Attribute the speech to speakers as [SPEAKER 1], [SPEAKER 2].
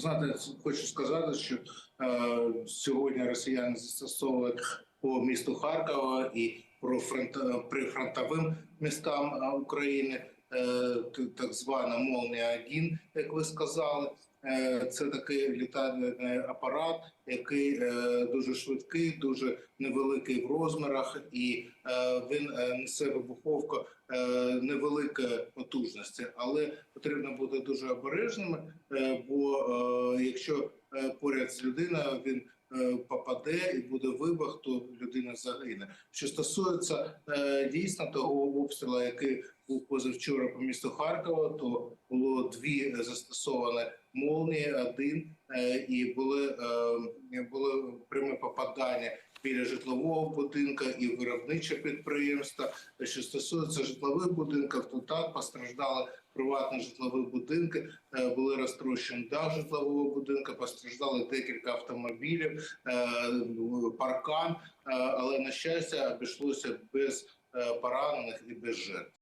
[SPEAKER 1] Знаєте, хочу сказати, що е, сьогодні росіяни застосовують по місту Харкова і про фронт прифронтовим містам е, України, е, так звана молния 1 як ви сказали. Е, Це такий літальний апарат, який е, дуже швидкий, дуже невеликий в розмірах, і е, він несе вибуховку невеликої потужності, але потрібно бути дуже обережними, бо якщо поряд з людиною він е, попаде і буде вибух, то людина загине. Що стосується е, дійсно того обстрілу, який був позавчора по місту Харкова, то було дві застосовані молнії, один е, і були, е, були пряме попадання біля житлового будинку і виробниче підприємства. Що стосується житлових будинків, то так постраждали приватні житлові будинки, е, були розтрощені дах житлового будинку, постраждали декілька автомобілів, е, паркан, е, але на щастя обійшлося без поранених і без жертв.